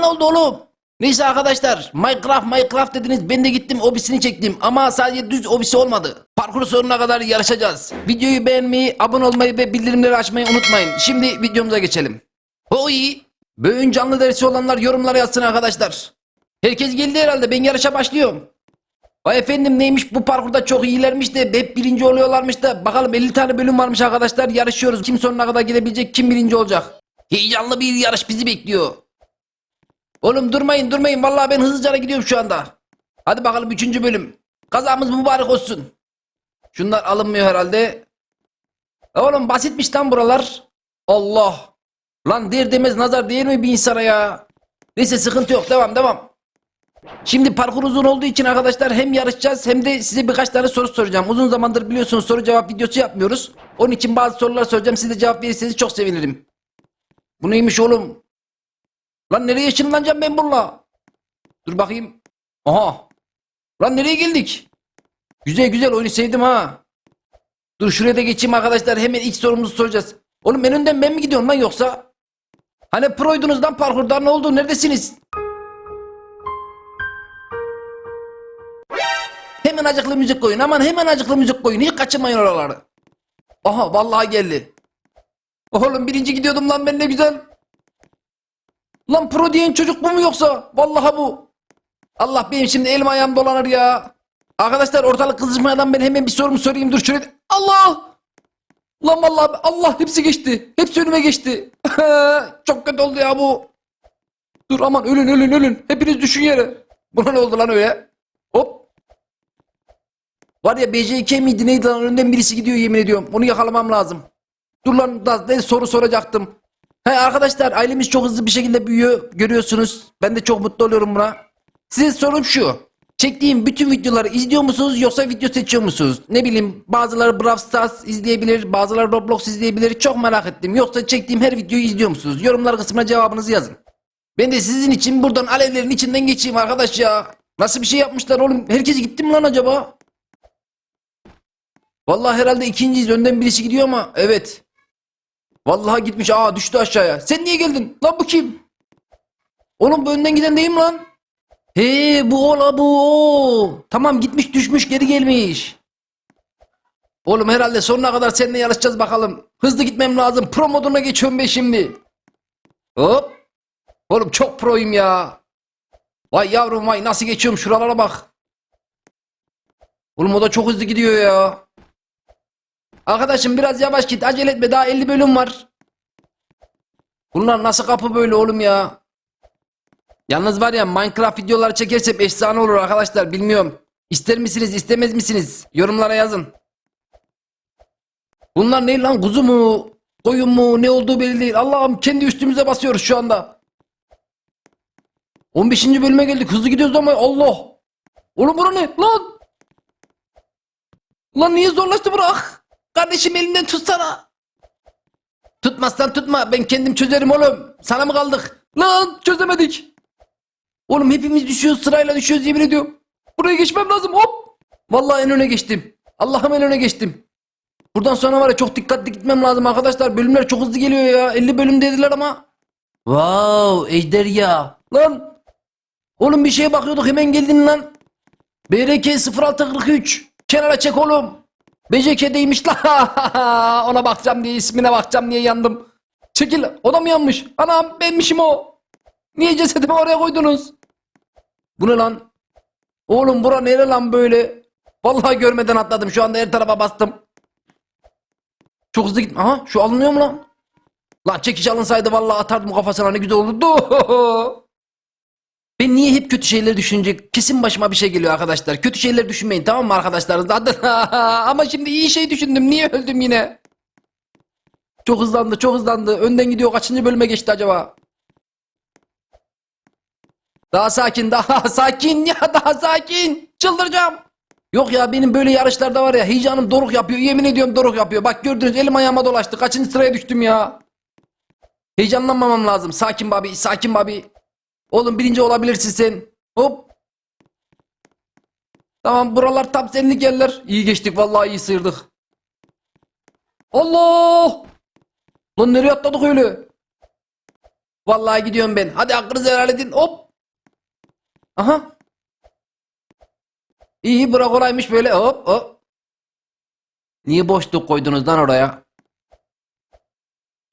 ne oldu? Neyse arkadaşlar Minecraft Minecraft dediniz ben de gittim obisini çektim ama sadece düz obisi olmadı. Parkur sonuna kadar yarışacağız. Videoyu beğenmeyi, abone olmayı ve bildirimleri açmayı unutmayın. Şimdi videomuza geçelim. Oy! Böğün canlı dersi olanlar yorumlara yazsın arkadaşlar. Herkes geldi herhalde ben yarışa başlıyorum. Vay efendim neymiş bu parkurda çok iyilermiş de hep birinci oluyorlarmış da bakalım 50 tane bölüm varmış arkadaşlar yarışıyoruz. Kim sonuna kadar gidebilecek kim birinci olacak. Heyecanlı bir yarış bizi bekliyor. Oğlum durmayın durmayın vallahi ben hızlıca gidiyorum şu anda. Hadi bakalım 3. bölüm. Kazamız mübarek olsun. Şunlar alınmıyor herhalde. E Oğlum basitmiş lan buralar. Allah. Lan der demez nazar değil mi bir insana ya? Neyse sıkıntı yok devam devam. Şimdi parkur uzun olduğu için arkadaşlar hem yarışacağız hem de size birkaç tane soru soracağım. Uzun zamandır biliyorsunuz soru cevap videosu yapmıyoruz. Onun için bazı sorular soracağım. Siz de cevap verirseniz çok sevinirim. Bu neymiş oğlum? Lan nereye ışınlanacağım ben bununla? Dur bakayım. Aha. Lan nereye geldik? Güzel güzel oyunu sevdim ha. Dur şuraya da geçeyim arkadaşlar. Hemen ilk sorumuzu soracağız. Oğlum en önden ben mi gidiyorum lan yoksa? Hani proydunuz lan parkurda ne oldu? Neredesiniz? Hemen acıklı müzik koyun. Aman hemen acıklı müzik koyun. Hiç kaçırmayın oraları. Aha vallahi geldi. Oğlum birinci gidiyordum lan ben ne güzel. Lan pro diyen çocuk bu mu yoksa? Vallahi bu. Allah benim şimdi elim ayağım dolanır ya. Arkadaşlar ortalık kızışmadan ben hemen bir sorumu sorayım. Dur şöyle. Allah! Lan vallahi Allah hepsi geçti. Hepsi önüme geçti. Çok kötü oldu ya bu. Dur aman ölün ölün ölün. Hepiniz düşün yere. Buna ne oldu lan öyle? Hop. Var ya BC2 miydi neydi lan önden birisi gidiyor yemin ediyorum. Onu yakalamam lazım. Dur lan da ne soru soracaktım. He arkadaşlar ailemiz çok hızlı bir şekilde büyüyor. Görüyorsunuz. Ben de çok mutlu oluyorum buna. Size sorum şu. Çektiğim bütün videoları izliyor musunuz yoksa video seçiyor musunuz? Ne bileyim bazıları Brawl Stars izleyebilir, bazıları Roblox izleyebilir. Çok merak ettim. Yoksa çektiğim her videoyu izliyor musunuz? Yorumlar kısmına cevabınızı yazın. Ben de sizin için buradan alevlerin içinden geçeyim arkadaş ya. Nasıl bir şey yapmışlar oğlum? Herkes gitti mi lan acaba? Vallahi herhalde ikinciyiz. Önden birisi gidiyor ama evet. Vallahi gitmiş. Aa düştü aşağıya. Sen niye geldin? Lan bu kim? Oğlum bu önden giden değil mi lan? He bu ola bu. Tamam gitmiş düşmüş geri gelmiş. Oğlum herhalde sonuna kadar seninle yarışacağız bakalım. Hızlı gitmem lazım. Pro moduna geçiyorum ben şimdi. Hop. Oğlum çok proyum ya. Vay yavrum vay nasıl geçiyorum şuralara bak. Oğlum o da çok hızlı gidiyor ya. Arkadaşım biraz yavaş git acele etme daha 50 bölüm var. Bunlar nasıl kapı böyle oğlum ya? Yalnız var ya Minecraft videoları çekersem efsane olur arkadaşlar bilmiyorum. İster misiniz istemez misiniz? Yorumlara yazın. Bunlar ne lan kuzu mu? Koyun mu? Ne olduğu belli değil. Allah'ım kendi üstümüze basıyoruz şu anda. 15. bölüme geldik. Hızlı gidiyoruz ama Allah. Oğlum bura ne? Lan. Lan niye zorlaştı bırak? Kardeşim elinden tutsana. Tutmazsan tutma. Ben kendim çözerim oğlum. Sana mı kaldık? Lan çözemedik. Oğlum hepimiz düşüyoruz sırayla düşüyoruz yemin ediyorum. Buraya geçmem lazım hop. Vallahi en öne geçtim. Allah'ım en öne geçtim. Buradan sonra var ya çok dikkatli gitmem lazım arkadaşlar. Bölümler çok hızlı geliyor ya. 50 bölüm dediler ama. Wow ejderha. Lan. Oğlum bir şeye bakıyorduk hemen geldin lan. BRK 0643. Kenara çek oğlum. BCK'deymiş la. Ona bakacağım diye ismine bakacağım diye yandım. Çekil. O da mı yanmış? Anam benmişim o. Niye cesedimi oraya koydunuz? Bu ne lan? Oğlum bura nere lan böyle? Vallahi görmeden atladım. Şu anda her tarafa bastım. Çok hızlı git. Aha şu alınıyor mu lan? Lan çekiş alınsaydı vallahi atardım kafasına ne güzel olurdu. Ben niye hep kötü şeyleri düşünecek? Kesin başıma bir şey geliyor arkadaşlar. Kötü şeyler düşünmeyin tamam mı arkadaşlar? Zaten ama şimdi iyi şey düşündüm. Niye öldüm yine? Çok hızlandı, çok hızlandı. Önden gidiyor. Kaçıncı bölüme geçti acaba? Daha sakin, daha sakin ya daha sakin. Çıldıracağım. Yok ya benim böyle yarışlarda var ya heyecanım doruk yapıyor. Yemin ediyorum doruk yapıyor. Bak gördünüz elim ayağıma dolaştı. Kaçıncı sıraya düştüm ya. Heyecanlanmamam lazım. Sakin babi, sakin babi. Oğlum birinci olabilirsin sen. Hop. Tamam buralar tam senlik yerler. İyi geçtik vallahi iyi sıyırdık. Allah! Lan nereye atladık öyle? Vallahi gidiyorum ben. Hadi hakkınızı helal edin. Hop. Aha. İyi bura kolaymış böyle. Hop hop. Niye boşluk koydunuz lan oraya?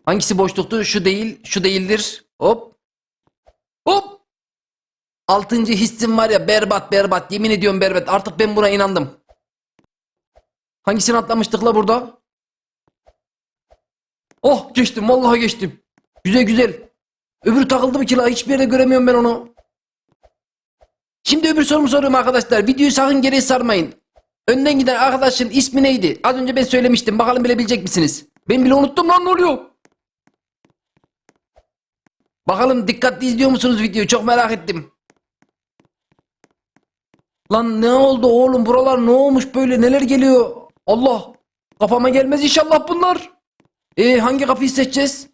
Hangisi boşluktu? Şu değil, şu değildir. Hop. Hop. Altıncı hissim var ya berbat berbat. Yemin ediyorum berbat. Artık ben buna inandım. Hangisini atlamıştık la burada? Oh geçtim vallahi geçtim. Güzel güzel. Öbürü takıldı mı ki la? Hiçbir yerde göremiyorum ben onu. Şimdi öbür sorumu soruyorum arkadaşlar. Videoyu sakın geriye sarmayın. Önden giden arkadaşın ismi neydi? Az önce ben söylemiştim. Bakalım bilebilecek misiniz? Ben bile unuttum lan ne oluyor? Bakalım dikkatli izliyor musunuz videoyu? Çok merak ettim. Lan ne oldu oğlum? Buralar ne olmuş böyle? Neler geliyor? Allah! Kafama gelmez inşallah bunlar. E hangi kapıyı seçeceğiz?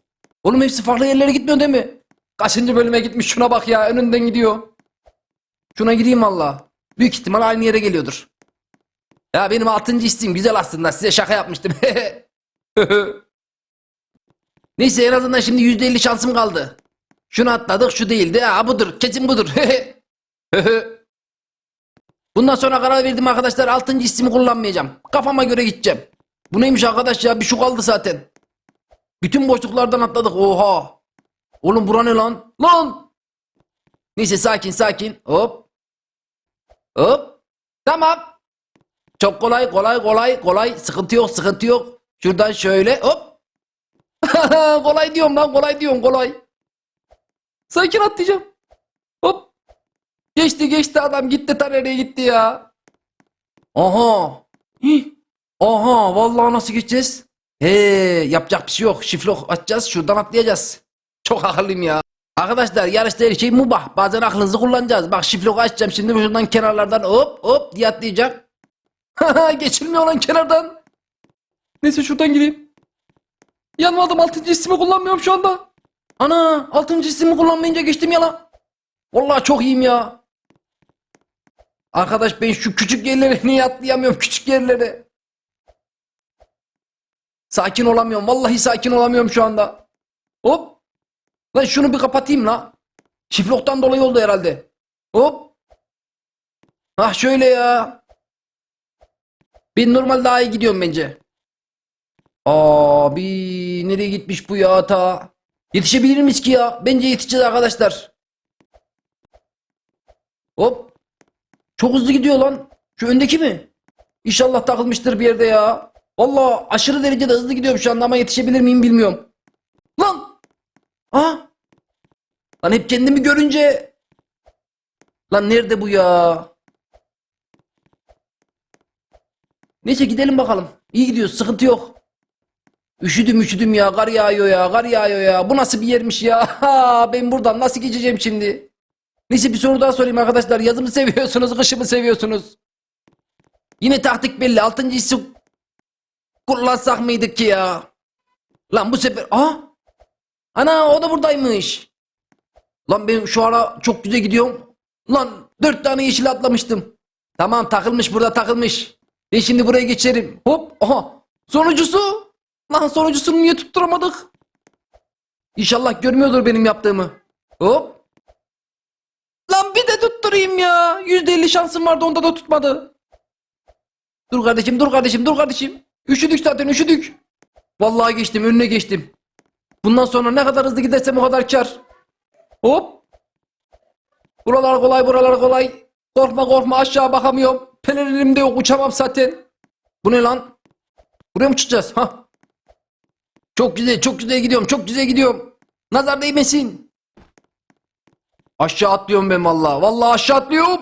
Oğlum hepsi farklı yerlere gitmiyor değil mi? Kaçıncı bölüme gitmiş şuna bak ya önünden gidiyor. Şuna gireyim valla. Büyük ihtimal aynı yere geliyordur. Ya benim altıncı isteğim güzel aslında size şaka yapmıştım. Neyse en azından şimdi yüzde elli şansım kaldı. Şunu atladık şu değildi. Ha budur kesin budur. Bundan sonra karar verdim arkadaşlar altıncı ismi kullanmayacağım. Kafama göre gideceğim. Bu neymiş arkadaş ya bir şu kaldı zaten. Bütün boşluklardan atladık oha. Oğlum bura ne lan? Lan! Neyse sakin sakin. Hop. Hop. Tamam. Çok kolay kolay kolay kolay. Sıkıntı yok sıkıntı yok. Şuradan şöyle hop. kolay diyorum lan kolay diyorum kolay. Sakin atlayacağım. Hop. Geçti geçti adam gitti nereye gitti ya. Aha. Hih. Aha vallahi nasıl geçeceğiz? He yapacak bir şey yok. Şiflok açacağız şuradan atlayacağız. Çok akıllıyım ya. Arkadaşlar yarışta her şey mubah. Bazen aklınızı kullanacağız. Bak şifloku açacağım şimdi şuradan kenarlardan hop hop diye atlayacak. Geçilmiyor lan kenardan. Neyse şuradan gireyim. Yanmadım altıncı ismi kullanmıyorum şu anda. Ana altıncı ismi kullanmayınca geçtim ya lan. Vallahi çok iyiyim ya. Arkadaş ben şu küçük yerlere niye atlayamıyorum küçük yerlere. Sakin olamıyorum. Vallahi sakin olamıyorum şu anda. Hop. Lan şunu bir kapatayım la. Şifloktan dolayı oldu herhalde. Hop. Ah şöyle ya. Ben normal daha iyi gidiyorum bence. Abi nereye gitmiş bu ya ta? Yetişebilir miyiz ki ya? Bence yetişeceğiz arkadaşlar. Hop. Çok hızlı gidiyor lan. Şu öndeki mi? İnşallah takılmıştır bir yerde ya. Vallahi aşırı derecede hızlı gidiyorum şu anda ama yetişebilir miyim bilmiyorum. Lan! Ha? Lan hep kendimi görünce... Lan nerede bu ya? Neyse gidelim bakalım. İyi gidiyoruz sıkıntı yok. Üşüdüm üşüdüm ya kar yağıyor ya kar yağıyor ya. Bu nasıl bir yermiş ya? Ha, ben buradan nasıl geçeceğim şimdi? Neyse bir soru daha sorayım arkadaşlar. Yazı mı seviyorsunuz kışı mı seviyorsunuz? Yine taktik belli. Altıncı hissi kullansak mıydık ki ya? Lan bu sefer... Aa! Ana o da buradaymış. Lan ben şu ara çok güzel gidiyorum. Lan dört tane yeşil atlamıştım. Tamam takılmış burada takılmış. Ben şimdi buraya geçerim. Hop aha. Sonuncusu. Lan sonuncusunu niye tutturamadık? İnşallah görmüyordur benim yaptığımı. Hop. Lan bir de tutturayım ya. Yüzde elli şansım vardı onda da tutmadı. Dur kardeşim dur kardeşim dur kardeşim. Üşüdük zaten üşüdük. Vallahi geçtim önüne geçtim. Bundan sonra ne kadar hızlı gidersem o kadar kar. Hop. Buralar kolay buralar kolay. Korkma korkma aşağı bakamıyorum. Pelerinim de yok uçamam zaten. Bu ne lan? Buraya mı uçacağız? Ha? Çok güzel çok güzel gidiyorum çok güzel gidiyorum. Nazar değmesin. Aşağı atlıyorum ben vallahi. Vallahi aşağı atlıyorum.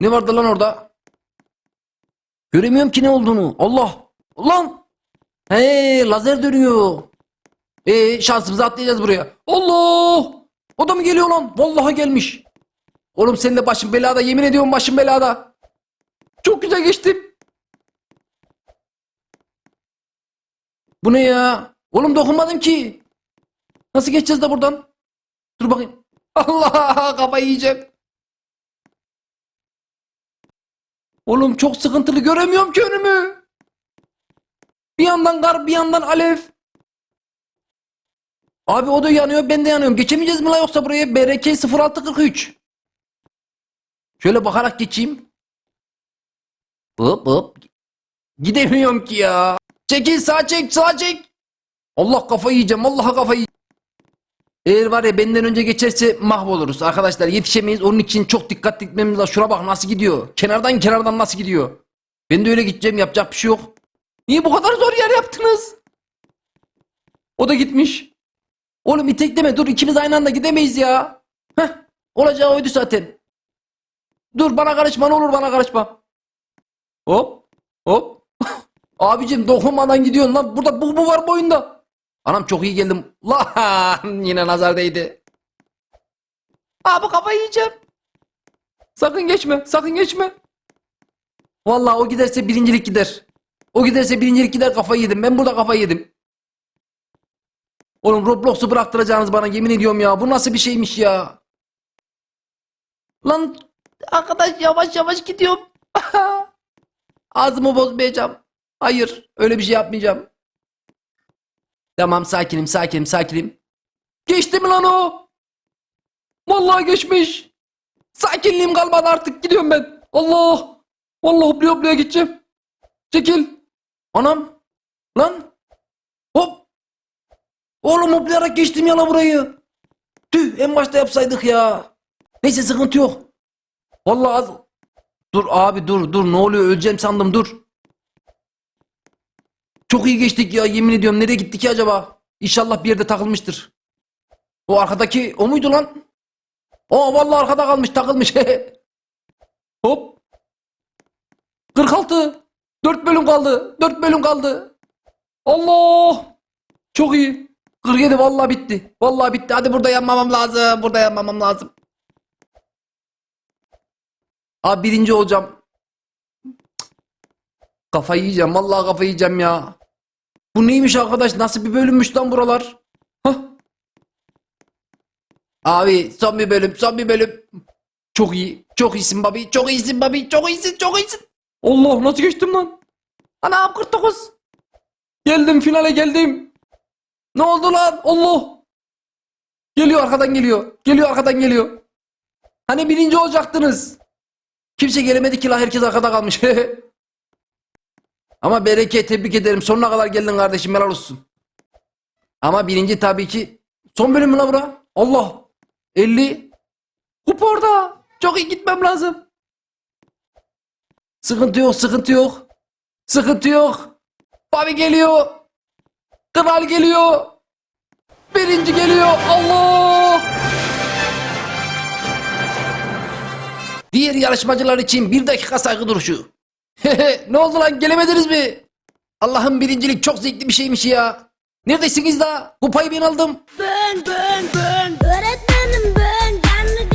Ne vardı lan orada? Göremiyorum ki ne olduğunu. Allah. Lan. Hey lazer dönüyor. Ee şansımızı atlayacağız buraya. Allah. O da mı geliyor lan? Vallahi gelmiş. Oğlum senin de başın belada. Yemin ediyorum başın belada. Çok güzel geçtim. Bu ne ya? Oğlum dokunmadım ki. Nasıl geçeceğiz de buradan? Dur bakayım. Allah kafayı yiyeceğim. Oğlum çok sıkıntılı göremiyorum ki önümü. Bir yandan kar bir yandan alev. Abi o da yanıyor ben de yanıyorum. Geçemeyeceğiz mi la yoksa buraya? BRK 0643. Şöyle bakarak geçeyim. Hop hop. Gidemiyorum ki ya. Çekil sağ çek sağ çek. Allah kafayı yiyeceğim. Allah'a kafayı yiyeceğim. Eğer var ya benden önce geçerse mahvoluruz. Arkadaşlar yetişemeyiz. Onun için çok dikkat etmemiz lazım. Şuna bak nasıl gidiyor. Kenardan kenardan nasıl gidiyor. Ben de öyle gideceğim. Yapacak bir şey yok. Niye bu kadar zor yer yaptınız? O da gitmiş. Oğlum itekleme dur ikimiz aynı anda gidemeyiz ya. Heh, olacağı oydu zaten. Dur bana karışma ne olur bana karışma. Hop hop. Abicim dokunmadan gidiyorsun lan. Burada bu, bu var boyunda. Anam çok iyi geldim. Lan yine nazar değdi. Abi kafayı yiyeceğim. Sakın geçme sakın geçme. Vallahi o giderse birincilik gider. O giderse birincilik gider kafayı yedim. Ben burada kafayı yedim. Oğlum Roblox'u bıraktıracağınız bana yemin ediyorum ya. Bu nasıl bir şeymiş ya? Lan arkadaş yavaş yavaş gidiyorum. Ağzımı bozmayacağım. Hayır öyle bir şey yapmayacağım. Tamam sakinim sakinim sakinim. Geçti mi lan o? Vallahi geçmiş. Sakinliğim kalmadı artık gidiyorum ben. Allah. Vallahi hopluya hopluya gideceğim. Çekil. Anam. Lan. Hop. Oğlum hoplayarak geçtim ya la burayı. Tüh en başta yapsaydık ya. Neyse sıkıntı yok. Vallahi az... Dur abi dur dur ne oluyor öleceğim sandım dur. Çok iyi geçtik ya yemin ediyorum nereye gitti ki acaba? İnşallah bir yerde takılmıştır. O arkadaki o muydu lan? O vallahi arkada kalmış takılmış. Hop. 46. 4 bölüm kaldı. 4 bölüm kaldı. Allah. Çok iyi. 47 vallahi bitti. Vallahi bitti. Hadi burada yanmamam lazım. Burada yanmamam lazım. Abi birinci olacağım. Kafayı yiyeceğim. Vallahi kafayı yiyeceğim ya. Bu neymiş arkadaş? Nasıl bir bölümmüş lan buralar? Hah. Abi son bir bölüm. Son bir bölüm. Çok iyi. Çok iyisin babi. Çok iyisin babi. Çok iyisin. Çok iyisin. Allah nasıl geçtim lan? Anam 49. Geldim finale geldim. Ne oldu lan? Allah. Geliyor arkadan geliyor. Geliyor arkadan geliyor. Hani birinci olacaktınız. Kimse gelemedi ki la herkes arkada kalmış. Ama bereket tebrik ederim. Sonuna kadar geldin kardeşim helal olsun. Ama birinci tabii ki son bölüm mü la bura? Allah. 50. Kupa orada. Çok iyi gitmem lazım. Sıkıntı yok, sıkıntı yok. Sıkıntı yok. Babi geliyor. Kral geliyor. Birinci geliyor. Allah! Diğer yarışmacılar için bir dakika saygı duruşu. ne oldu lan gelemediniz mi? Allah'ım birincilik çok zevkli bir şeymiş ya. Neredesiniz la? Kupayı ben aldım. Bön bön bön Öğretmenim bön canlı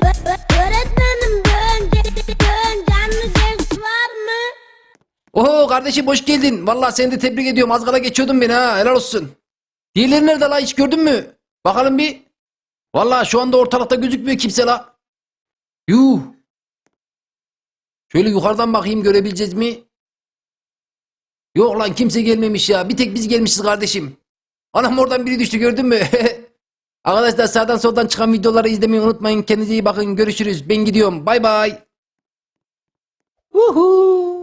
Bö- bö- Öğretmenim bön bön canlı ders var mı? Oho kardeşim hoş geldin. Vallahi seni de tebrik ediyorum. Az kala geçiyordun beni ha. Helal olsun. Diğerleri nerede la hiç gördün mü? Bakalım bir. Vallahi şu anda ortalıkta gözükmüyor kimse la. Yuh. Şöyle yukarıdan bakayım görebileceğiz mi? Yok lan kimse gelmemiş ya. Bir tek biz gelmişiz kardeşim. Anam oradan biri düştü gördün mü? Arkadaşlar sağdan soldan çıkan videoları izlemeyi unutmayın. Kendinize iyi bakın. Görüşürüz. Ben gidiyorum. Bay bay. Uhu.